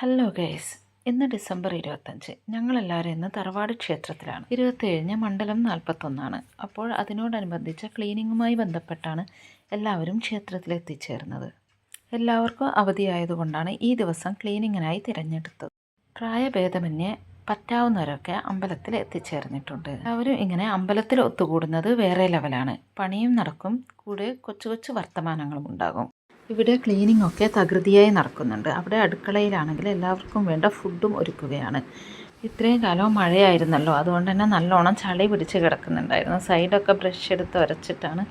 Hello guys ഇന്ന് December ഇരുപത്തഞ്ച്. ഞങ്ങളെല്ലാവരും ഇന്ന് തറവാട് ക്ഷേത്രത്തിലാണ്. ഇരുപത്തേഴിന് മണ്ഡലം നാൽപ്പത്തൊന്നാണ് അപ്പോൾ അതിനോടനുബന്ധിച്ച ക്ലീനിങ്ങുമായി ബന്ധപ്പെട്ടാണ് എല്ലാവരും ക്ഷേത്രത്തിൽ എത്തിച്ചേർന്നത്. എല്ലാവർക്കും അവധിയായതുകൊണ്ടാണ് ഈ ദിവസം ക്ലീനിങ്ങിനായി തിരഞ്ഞെടുത്തത്. പ്രായഭേദമന്യേ പറ്റാവുന്നവരൊക്കെ അമ്പലത്തിൽ എത്തിച്ചേർന്നിട്ടുണ്ട്. എല്ലാവരും ഇങ്ങനെ അമ്പലത്തിൽ ഒത്തുകൂടുന്നത് വേറെ ലെവലാണ്. പണിയും നടക്കും. കൂടെ കൊച്ചു കൊച്ചു വർത്തമാനങ്ങളും ഉണ്ടാകും. ഇവിടെ ക്ലീനിങ് ഒക്കെ തകൃതിയായി നടക്കുന്നുണ്ട്. അവിടെ അടുക്കളയിലാണെങ്കിൽ എല്ലാവർക്കും വേണ്ട ഫുഡും ഒരുക്കുകയാണ്. ഇത്രയും കാലം മഴയായിരുന്നല്ലോ. അതുകൊണ്ട് തന്നെ നല്ലോണം ചളി പിടിച്ച് കിടക്കുന്നുണ്ടായിരുന്നു. സൈഡൊക്കെ ബ്രഷ് എടുത്ത് ഉരച്ചിട്ടാണ്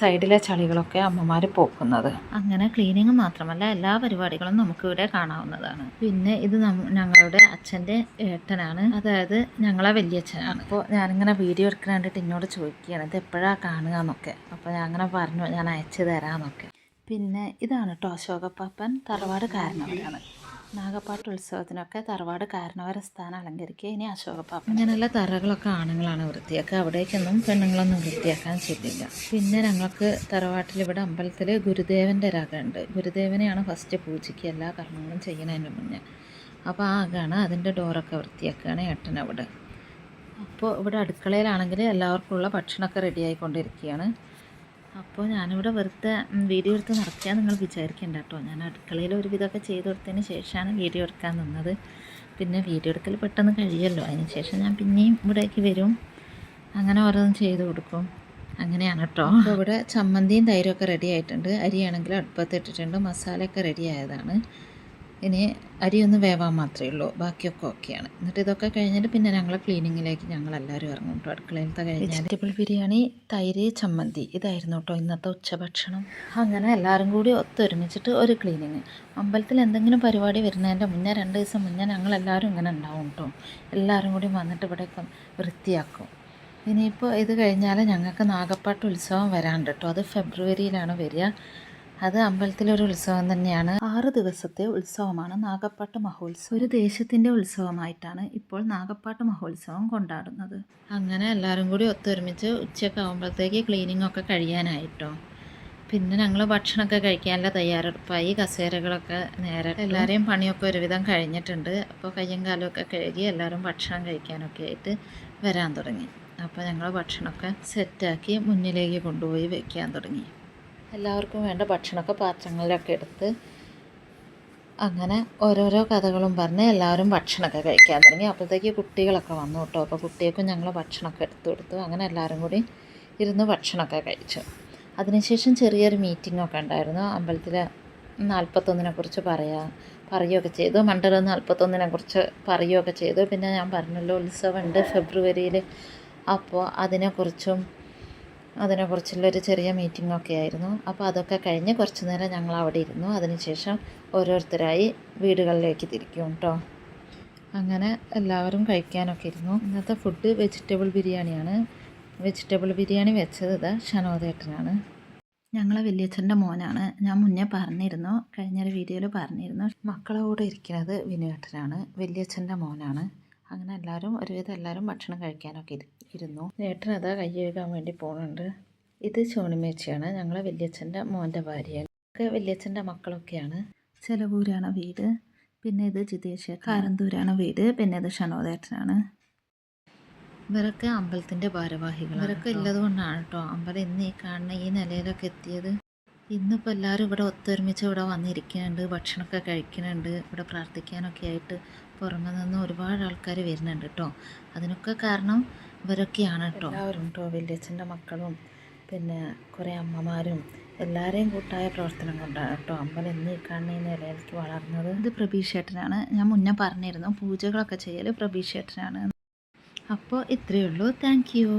സൈഡിലെ ചളികളൊക്കെ അമ്മമാർ പോക്കുന്നത്. അങ്ങനെ ക്ലീനിങ് മാത്രമല്ല എല്ലാ പരിപാടികളും നമുക്കിവിടെ കാണാവുന്നതാണ്. പിന്നെ ഇത് ഞങ്ങളുടെ അച്ഛന്റെ ഏട്ടനാണ്. അതായത് ഞങ്ങളെ വലിയച്ഛനാണ്. അപ്പോൾ ഞാനിങ്ങനെ വീഡിയോ എടുക്കാൻ വേണ്ടിയിട്ട് എന്നോട് ചോദിക്കുകയാണ് ഇത് എപ്പോഴാണ് കാണുക എന്നൊക്കെ. അപ്പോൾ ഞാൻ അങ്ങനെ പറഞ്ഞു ഞാൻ അയച്ചു തരാമെന്നൊക്കെ പിന്നെ ഇതാണ് കേട്ടോ അശോകപ്പാപ്പൻ തറവാട് കാരണവരാണ്. നാഗപ്പാട്ട് ഉത്സവത്തിനൊക്കെ തറവാട് കാരണവര സ്ഥാനം അലങ്കരിക്കുക ഇനി അശോകപ്പാപ്പൻ. ഇങ്ങനെയുള്ള തറകളൊക്കെ ആണുങ്ങളാണ് വൃത്തിയാക്കുക. അവിടേക്കൊന്നും പെണ്ണുങ്ങളൊന്നും വൃത്തിയാക്കാൻ ചെല്ലില്ല പിന്നെ ഞങ്ങൾക്ക് തറവാട്ടിൽ ഇവിടെ അമ്പലത്തിൽ ഗുരുദേവന്റെ രകമുണ്ട് ഗുരുദേവനെയാണ് ഫസ്റ്റ് പൂജയ്ക്ക് എല്ലാ കർമ്മങ്ങളും ചെയ്യുന്നതിന് മുന്നേ. അപ്പോൾ ആ അകാണ് അതിന്റെ ഡോറൊക്കെ വൃത്തിയാക്കുകയാണ് ഏട്ടൻ അവിടെ. അപ്പോൾ ഇവിടെ അടുക്കളയിലാണെങ്കിൽ എല്ലാവർക്കുമുള്ള ഭക്ഷണമൊക്കെ റെഡിയായിക്കൊണ്ടിരിക്കുകയാണ് അപ്പോൾ ഞാനിവിടെ വെറുതെ വീഡിയോ എടുത്ത് നടക്കുക നിങ്ങൾ വിചാരിക്കേണ്ട കേട്ടോ. ഞാൻ അടുക്കളയിൽ ഒരു വിധമൊക്കെ ചെയ്ത് കൊടുത്തതിന് ശേഷമാണ് വീഡിയോ എടുക്കാൻ നിന്നത്. പിന്നെ വീഡിയോ എടുക്കൽ പെട്ടെന്ന് കഴിയുമല്ലോ ശേഷം ഞാൻ പിന്നെയും ഇവിടേക്ക് വരും. അങ്ങനെ ഓരോന്നും ചെയ്ത് കൊടുക്കും. അങ്ങനെയാണ് കേട്ടോ. ഇവിടെ ചമ്മന്തിയും തൈരൊക്കെ റെഡി ആയിട്ടുണ്ട്. അരിയാണെങ്കിൽ അടുപ്പത്ത് ഇട്ടിട്ടുണ്ട്. മസാലയൊക്കെ റെഡി ആയതാണ്. ഇനി അരി ഒന്ന് വേവാൻ മാത്രമേ ഉള്ളൂ. ബാക്കിയൊക്കെ ഓക്കെയാണ്. എന്നിട്ട് ഇതൊക്കെ കഴിഞ്ഞിട്ട് പിന്നെ ഞങ്ങൾ ക്ലീനിങ്ങിലേക്ക് ഞങ്ങൾ എല്ലാവരും ഇറങ്ങും കേട്ടോ. അടുക്കളയിലത്തെ കഴിഞ്ഞാൽ വെജിറ്റബിൾ ബിരിയാണി തൈര് ചമ്മന്തി. ഇതായിരുന്നു കേട്ടോ ഇന്നത്തെ ഉച്ചഭക്ഷണം. അങ്ങനെ എല്ലാവരും കൂടി ഒത്തൊരുമിച്ചിട്ട് ഒരു ക്ലീനിങ് അമ്പലത്തിൽ എന്തെങ്കിലും പരിപാടി വരുന്നതിന്റെ മുന്നേ രണ്ട് ദിവസം മുന്നേ ഞങ്ങൾ എല്ലാവരും ഇങ്ങനെ ഉണ്ടാവും കേട്ടോ. എല്ലാവരും കൂടി വന്നിട്ട് ഇവിടെ വൃത്തിയാക്കും. ഇനിയിപ്പോൾ ഇത് കഴിഞ്ഞാൽ ഞങ്ങൾക്ക് നാഗപ്പാട്ട് ഉത്സവം വരാണ്ട് കേട്ടോ. അത് ഫെബ്രുവരിയിലാണ് വരിക. അത് അമ്പലത്തിലൊരു ഉത്സവം തന്നെയാണ്. ആറ് ദിവസത്തെ ഉത്സവമാണ് നാഗപ്പാട്ട് മഹോത്സവം. ഒരു ദേശത്തിന്റെ ഉത്സവമായിട്ടാണ് ഇപ്പോൾ നാഗപ്പാട്ട് മഹോത്സവം കൊണ്ടാടുന്നത്. അങ്ങനെ എല്ലാവരും കൂടി ഒത്തൊരുമിച്ച് ഉച്ചയൊക്കെ ആകുമ്പോഴത്തേക്ക് ക്ലീനിങ് ഒക്കെ കഴിയാനായിട്ടോ. പിന്നെ ഞങ്ങൾ ഭക്ഷണമൊക്കെ കഴിക്കാനുള്ള തയ്യാറെടുപ്പായി കസേരകളൊക്കെ നേരെ എല്ലാവരെയും പണിയൊക്കെ ഒരുവിധം കഴിഞ്ഞിട്ടുണ്ട്. അപ്പോൾ കയ്യും കാലുമൊക്കെ കഴുകി എല്ലാവരും ഭക്ഷണം കഴിക്കാനൊക്കെ ആയിട്ട് വരാൻ തുടങ്ങി. അപ്പോൾ ഞങ്ങൾ ഭക്ഷണമൊക്കെ സെറ്റാക്കി മുന്നിലേക്ക് കൊണ്ടുപോയി വെക്കാൻ തുടങ്ങി. എല്ലാവർക്കും വേണ്ട ഭക്ഷണമൊക്കെ പാത്രങ്ങളിലൊക്കെ എടുത്ത് അങ്ങനെ ഓരോരോ കഥകളും പറഞ്ഞ് എല്ലാവരും ഭക്ഷണമൊക്കെ കഴിക്കാൻ തുടങ്ങി. അപ്പോഴത്തേക്ക് കുട്ടികളൊക്കെ വന്നു കേട്ടോ. അപ്പോൾ കുട്ടികൾക്കും ഞങ്ങൾ ഭക്ഷണമൊക്കെ എടുത്തു കൊടുത്തു. അങ്ങനെ എല്ലാവരും കൂടി ഇരുന്ന് ഭക്ഷണമൊക്കെ കഴിച്ചു. അതിനുശേഷം ചെറിയൊരു മീറ്റിങ്ങൊക്കെ ഉണ്ടായിരുന്നു. അമ്പലത്തിലെ നാൽപ്പത്തൊന്നിനെ കുറിച്ച് പറയാ പറയുകയൊക്കെ ചെയ്തു. മണ്ഡലം നാൽപ്പത്തൊന്നിനെ കുറിച്ച് പറയുകയൊക്കെ ചെയ്തു. പിന്നെ ഞാൻ പറഞ്ഞല്ലോ ഉത്സവമുണ്ട് ഫെബ്രുവരിയിൽ. അപ്പോൾ അതിനെക്കുറിച്ചും അതിനെക്കുറിച്ചുള്ളൊരു ചെറിയ മീറ്റിംഗ് ഒക്കെ ആയിരുന്നു അപ്പോൾ അതൊക്കെ കഴിഞ്ഞ് കുറച്ച് നേരം ഞങ്ങൾ അവിടെ ഇരുന്നു അതിനുശേഷം ഓരോരുത്തരായി വീടുകളിലേക്ക് തിരിക്കും കേട്ടോ അങ്ങനെ എല്ലാവരും കഴിക്കാനൊക്കെ ഇരുന്നു. ഇന്നത്തെ ഫുഡ് വെജിറ്റബിൾ ബിരിയാണിയാണ്. വെജിറ്റബിൾ ബിരിയാണി വെച്ചത് ഇത് ഷനോദേട്ടനാണ് ഞങ്ങളെ വലിയച്ഛന്റെ മോനാണ്. ഞാൻ മുന്നേ പറഞ്ഞിരുന്നു കഴിഞ്ഞൊരു വീഡിയോയിൽ പറഞ്ഞിരുന്നു. മക്കളെ കൂടെ ഇരിക്കുന്നത് വിനുവേട്ടനാണ് വലിയച്ഛന്റെ മോനാണ്. അങ്ങനെ എല്ലാവരും ഒരുവിധം എല്ലാവരും ഭക്ഷണം കഴിക്കാനൊക്കെ ഇരി- ഇരുന്നു. ഏട്ടൻ അതാ കൈ കഴുകാൻ വേണ്ടി പോകുന്നുണ്ട് ഇത് ചോണിമേച്ചിയാണ് ഞങ്ങളെ വലിയച്ഛന്റെ മോന്റെ ഭാര്യയാണ് ഒക്കെ വലിയച്ഛന്റെ മക്കളൊക്കെയാണ്. ചെലവൂരാണ് വീട്. പിന്നെ ഇത് ജിതേഷ് കാരന്തൂരാണ് വീട്. പിന്നെ ഇത് ഷനോദേട്ടനാണ് ഇവരൊക്കെ അമ്പലത്തിന്റെ ഭാരവാഹികൾ ഇവരൊക്കെ ഉള്ളത് കൊണ്ടാണ് കേട്ടോ. അമ്പലം ഇന്ന് ഈ കാണുന്ന ഈ നിലയിലൊക്കെ എത്തിയത്. ഇന്നിപ്പോൾ എല്ലാവരും ഇവിടെ ഒത്തൊരുമിച്ച് ഇവിടെ വന്നിരിക്കുന്നുണ്ട് ഭക്ഷണമൊക്കെ കഴിക്കുന്നുണ്ട് ഇവിടെ പ്രാർത്ഥിക്കാനൊക്കെ ആയിട്ട് പുറമെ നിന്ന് ഒരുപാട് ആൾക്കാർ വരുന്നുണ്ട് കേട്ടോ അതിനൊക്കെ കാരണം ഇവരൊക്കെയാണ് കേട്ടോ എല്ലാവരും കേട്ടോ വില്ലേജിന്റെ മക്കളും പിന്നെ കുറേ അമ്മമാരും എല്ലാവരെയും കൂട്ടായ പ്രവർത്തനം കൊണ്ടാണ് കേട്ടോ അമ്പലം ഇന്ന് ഈ കാണുന്ന നിലയിലേക്ക് വളർന്നത്. ഇത് പ്രഭീഷേട്ടനാണ് ഞാൻ മുന്നേ പറഞ്ഞിരുന്നു പൂജകളൊക്കെ ചെയ്യൽ പ്രഭീഷേട്ടനാണ് അപ്പോൾ ഇത്രയേ ഉള്ളൂ. Thank you.